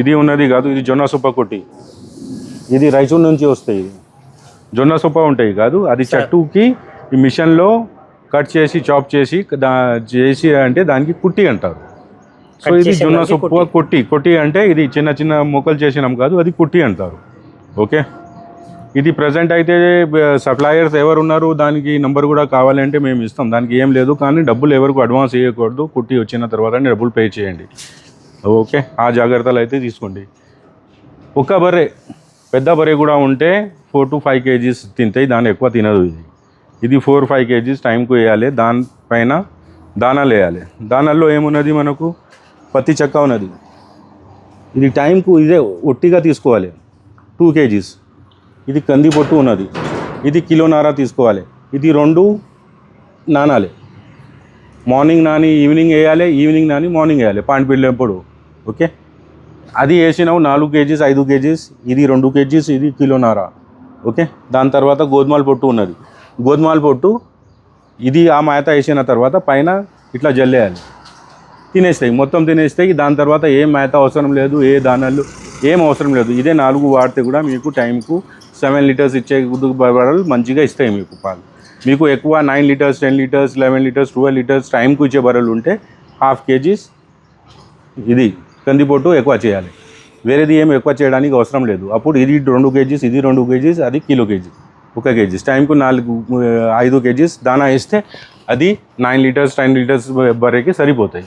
ఇది ఉన్నది కాదు ఇది జొన్న సొప్ప కొట్టి. ఇది రైచూర్ నుంచి వస్తాయి. జొన్న సొప్ప ఉంటాయి కాదు అది చెట్టుకి ఈ మిషన్లో కట్ చేసి చాప్ చేసి దా చేసి అంటే దానికి కుట్టి అంటారు. సో ఇది జొన్న సొప్ప కొట్టి. కొట్టి అంటే ఇది చిన్న చిన్న ముక్కలు చేసినాం కాదు అది కుట్టి అంటారు. ఓకే? ఇది ప్రజెంట్ అయితే సప్లయర్స్ ఎవరు ఉన్నారు దానికి నంబర్ కూడా కావాలంటే మేము ఇస్తాం. దానికి ఏం లేదు కానీ డబ్బులు ఎవరికి అడ్వాన్స్ ఇవ్వకూడదు కుట్టి వచ్చిన తర్వాత డబ్బులు పే చేయండి. ఓకే ఆ జాగ్రత్తలు అయితే తీసుకోండి. ఒక బర్రె పెద్ద బర్రె కూడా ఉంటే ఫోర్ టు ఫైవ్ కేజీస్ తింటాయి దాన్ని ఎక్కువ తినదు ఇది. ఇది ఫోర్ ఫైవ్ కేజీస్ టైంకు వేయాలి దానిపైన దానాలు వేయాలి. దానాల్లో ఏమున్నది మనకు? పత్తి చెక్క ఉన్నది. ఇది టైంకు ఇదే ఒట్టిగా తీసుకోవాలి. Two KGs. ఇది కంది పొట్టు ఉన్నది. ఇది కిలోనార తీసుకోవాలి. ఇది రెండు నానాలి. మార్నింగ్ నాని ఈవినింగ్ వేయాలి ఈవినింగ్ నాని మార్నింగ్ వేయాలి. పాండి. పిల్లేప్పుడు ఓకే? అది వేసినావు నాలుగు కేజీస్ ఐదు కేజీస్ ఇది రెండు కేజీస్ ఇది కిలోనార ఓకే? దాని తర్వాత గోధుమల పొట్టు ఉన్నది. గోధుమల పొట్టు ఇది ఆ మేత వేసిన తర్వాత పైన ఇట్లా జల్లేయాలి. తినేస్తాయి మొత్తం తినేస్తాయి. దాని తర్వాత ఏం మేత అవసరం లేదు ఏ దానాలు ఏం అవసరం లేదు. ఇదే నాలుగు వాడితే కూడా మీకు టైంకు సెవెన్ లీటర్స్ ఇచ్చే బర్రెలు మంచిగా ఇస్తాయి మీకు పాలు. మీకు ఎక్కువ nine litres ten litres eleven litres twelve litres టైంకు ఇచ్చే బర్రెలు ఉంటే హాఫ్ కేజీస్ ఇది. కందిపోటు ఎక్కువ చేయాలి. వేరేది ఏం ఎక్కువ చేయడానికి అవసరం లేదు. అప్పుడు ఇది రెండు కేజీస్ ఇది రెండు కేజీస్ అది కిలో కేజీ ఒక కేజీస్. టైంకు నాలుగు ఐదు కేజీస్ దానా వేస్తే అది నైన్ లీటర్స్ టెన్ లీటర్స్ బర్రెకి సరిపోతాయి.